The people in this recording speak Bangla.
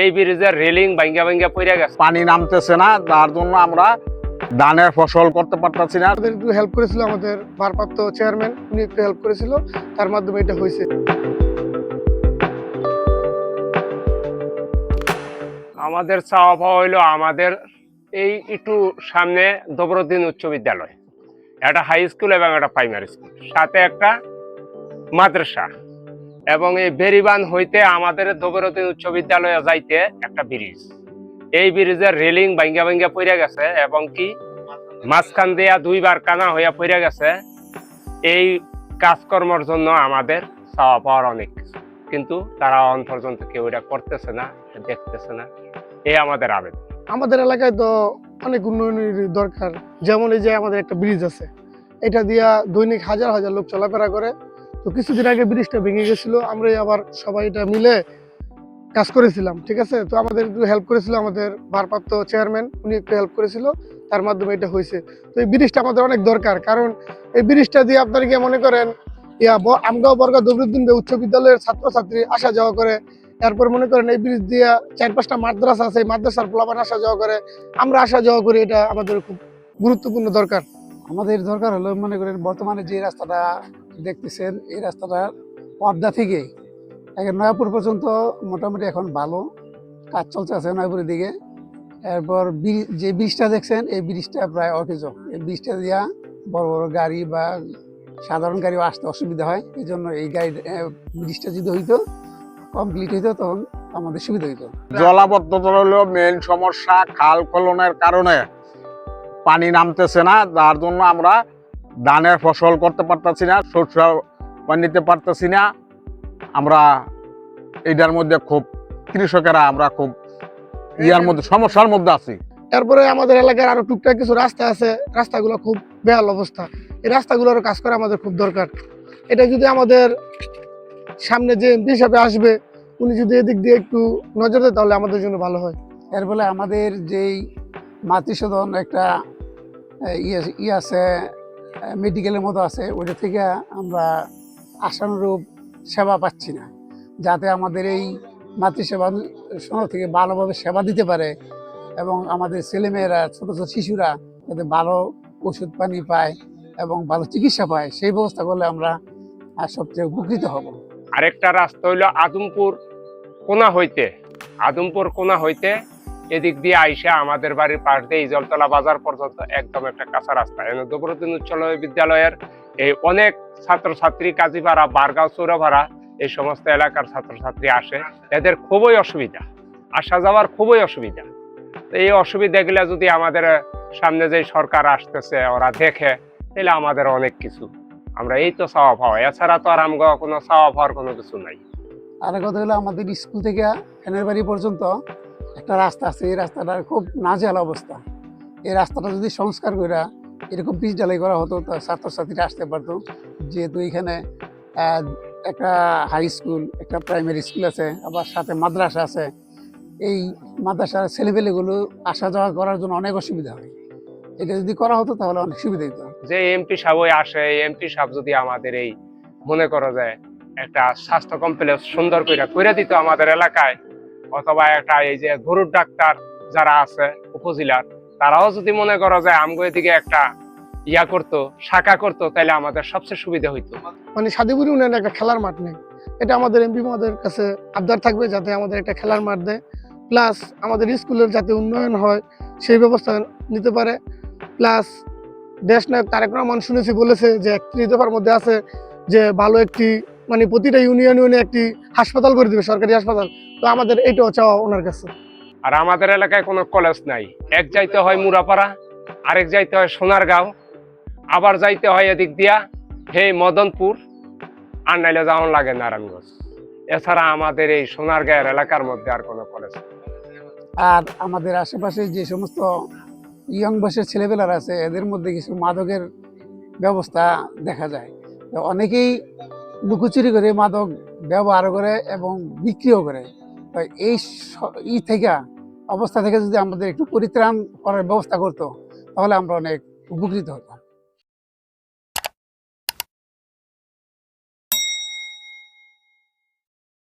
এই ব্রিজের রেলিং ভাঙ্গা ভাঙ্গা পড়ে গেছে। পানি নামতেছে না তার জন্য আমরা ধানের ফসল করতে পারতেছি না। আমাদের একটু হেল্প করেছিল আমাদের ভারপ্রাপ্ত চেয়ারম্যান উনি একটু হেল্প করেছিল তার মাধ্যমে এটা হয়েছে। আমাদের চাওয়া পাওয়া হইল আমাদের এই একটু সামনে দবরদ্দিন উচ্চ বিদ্যালয়। একটা হাই স্কুল এবং একটা প্রাইমারি স্কুল সাথে একটা মাদ্রাসা। এবং এই বেরিবান হইতে আমাদের দবরদ্দিন উচ্চ বিদ্যালয়ে যাইতে একটা ব্রিজ এই ব্রিজের রেলিং ভাঙ্গা ভাঙ্গা পড়ে গেছে এবং কি মাঝখান দিয়া দুইবার কানা হইয়া পড়ে গেছে। এই কাজকর্মর জন্য আমাদের চাওয়া পাওয়ার অনেক কিন্তু তারা অন পর্যন্ত কেউ এটা করতেছে না দেখতেছে না। এই আমাদের আবেদন। আমাদের এলাকায় তো অনেক উন্নয়নের দরকার। যেমন এই যে আমাদের একটা ব্রিজ আছে, এটা দিয়া দৈনিক হাজার হাজার লোক চলাফেরা করে। তো কিছুদিন আগে ব্রিজটা ভেঙে গেছিল আমরা আবার সবাই এটা মিলে কাজ করেছিলাম, ঠিক আছে? তো আমাদের একটু হেল্প করেছিল আমাদের ভারপ্রাপ্ত চেয়ারম্যান উনি একটু হেল্প করেছিল, তার মাধ্যমে এটা হয়েছে। তো এই ব্রিজটা আমাদের অনেক দরকার, কারণ এই ব্রিজটা দিয়ে আপনারা কি মনে করেন, ইয়া আমগাঁও বর্গা দবরুদ্দিন উচ্চ বিদ্যালয়ের ছাত্রছাত্রী আসা যাওয়া করে, এরপর মনে করেন এই ব্রিজ দিয়ে চার পাঁচটা মাদ্রাসা আছে, এই মাদ্রাসার পোলাপান আসা যাওয়া করে, আমরা আসা যাওয়া করি এটা আমাদের খুব গুরুত্বপূর্ণ দরকার। আমাদের দরকার হলো মনে করেন বর্তমানে যে রাস্তাটা দেখতেছেন, এই রাস্তাটা পদ্মা থেকে একে নয়াপুর পর্যন্ত মোটামুটি এখন ভালো। কাজ চলছে আছে নয়াপুরের দিকে। এরপর যে ব্রিজটা দেখছেন, এই ব্রিজটা প্রায় অকেজ। এই ব্রিজটা দিয়া বড় বড় গাড়ি বা সাধারণ গাড়িও আসতে অসুবিধা হয়। এই জন্য এই গাড়ি ব্রিজটা যদি হইতো কমপ্লিট হইতো, তখন আমাদের সুবিধা হইতো। জলাবদ্ধতা হলো মেন সমস্যা, খাল খননের কারণে। পানি নামতেছে না তার জন্য আমরা ধানের ফসল করতে পারতেছি না শস্য নিতে পারতেছি না। আমরা এটার মধ্যে খুব কৃষকেরা আমরা খুব ইয়ার মধ্যে সমস্যার মধ্যে আছি। এরপরে আমাদের এলাকার আরও টুকটাক কিছু রাস্তা আছে রাস্তাগুলো খুব বেহাল অবস্থা। এই রাস্তাগুলোর কাজ করা আমাদের খুব দরকার। এটা যদি আমাদের সামনে যে এমপি হিসাবে আসবে উনি যদি এদিক দিয়ে একটু নজর দেয় তাহলে আমাদের জন্য ভালো হয়। এর ফলে আমাদের যেই মাতৃসদন একটা আহ, ইয়ে আছে মেডিকেলের মতো আছে, ওইটা থেকে আমরা আশানুরূপ সেবা পাচ্ছি না। যাতে আমাদের এই মাতৃসেবা সনদ থেকে ভালোভাবে সেবা দিতে পারে এবং আমাদের ছেলেমেয়েরা, ছোটো ছোটো শিশুরা যাতে ভালো ওষুধ পানি পায় এবং ভালো চিকিৎসা পায়, সেই ব্যবস্থা করলে আমরা সবচেয়ে উপকৃত হব। আরেকটা রাস্তা হইল আদমপুর কোনা হইতে। আদমপুর কোনা হইতে এদিক দিয়ে আইসা আমাদের বাড়ির পাশ দিয়ে ইজলতলা বাজার পর্যন্ত একদম একটা কাঁচা রাস্তা। এনে দবরুদ্দিন উচ্চ বিদ্যালয়ের এই অনেক ছাত্রছাত্রী, কাজীপাড়া, বারগাঁও, চৌরাভাড়া, এই সমস্ত এলাকার ছাত্রছাত্রী আসে। এদের খুবই অসুবিধা। আসা যাওয়ার খুবই অসুবিধা। এই অসুবিধাগুলো যদি আমাদের সামনে যে সরকার আসতেছে, ওরা দেখে, তাহলে আমাদের অনেক কিছু। আমরা এই তো চাওয়া পাওয়া। এছাড়া তো আর আমগো কোনো চাওয়া পাওয়ার কোনো কিছু নাই। আর কথা হলো, আমাদের স্কুল থেকে, ফ্যানের বাড়ি পর্যন্ত একটা রাস্তা আছে, এই রাস্তাটার খুব নাজেহাল অবস্থা। এই রাস্তাটা যদি সংস্কার করে এরকম পিচ ঢালাই করা হতো, তা ছাত্রছাত্রীরা আসতে পারতো। যেহেতু এখানে একটা হাই স্কুল একটা প্রাইমারি স্কুল আছে, আবার সাথে মাদ্রাসা আছে। এই মাদ্রাসার ছেলেপেলেগুলো আসা যাওয়া করার জন্য অনেক অসুবিধা হয়। এটা যদি করা হতো তাহলে অনেক সুবিধা হতো যে এমপি সাহেব আসে এমপি সাহেব যদি আমাদের এই মনে করা যায় একটা স্বাস্থ্য কমপ্লেক্স সুন্দর করে করে দিত আমাদের এলাকায় অথবা একটা এই যে গরুর ডাক্তার যারা আছে, উপজেলার, তারাও যদি মনে করো যে আমগো এদিকে একটা ইয়া করতো, শাখা করতো তাহলে আমাদের সবচেয়ে সুবিধা হইতো। মানে সাদিপুর ইউনিয়নে একটা খেলার মাঠ নেই। এটা আমাদের এমপি মহোদয়ের কাছে আবদার থাকবে যাতে আমাদের একটা খেলার মাঠ দেয়। প্লাস আমাদের স্কুলের যাতে উন্নয়ন হয়, সেই ব্যবস্থা নিতে পারে। প্লাস দেশ নায়ক তারেক রহমান শুনেছি বলেছে যে একত্রিশ দফার মধ্যে আছে যে, ভালো একটি মানে প্রতিটা ইউনিয়ন ইউনিয়নে একটি হাসপাতাল করে দিবে সরকারি হাসপাতাল। তো আমাদের এটাও চাওয়া ওনার কাছে। আর আমাদের এলাকায় কোনো কলেজ নাই। এক যাইতে হয় মুরাপাড়া আরেক যাইতে হয় সোনারগাঁও আবার যাইতে হয় এদিক দিয়া হে মদনপুর আর নাইলে যাওয়ান লাগে নারায়ণগঞ্জ। এছাড়া আমাদের এই সোনারগাঁয়ের এলাকার মধ্যে আর কোনো কলেজ নেই। আর আমাদের আশেপাশে যে সমস্ত ইয়ং বয়সের ছেলেপেলারা আছে এদের মধ্যে কিছু মাদকের ব্যবস্থা দেখা যায়। তো অনেকেই লুকোচুরি করে, মাদক ব্যবহার করে এবং বিক্রিও করে। এই ই থেকে, অবস্থা থেকে যদি আমাদের একটু পরিত্রাণ করার ব্যবস্থা করতো, তাহলে আমরা অনেক উপকৃত হতাম।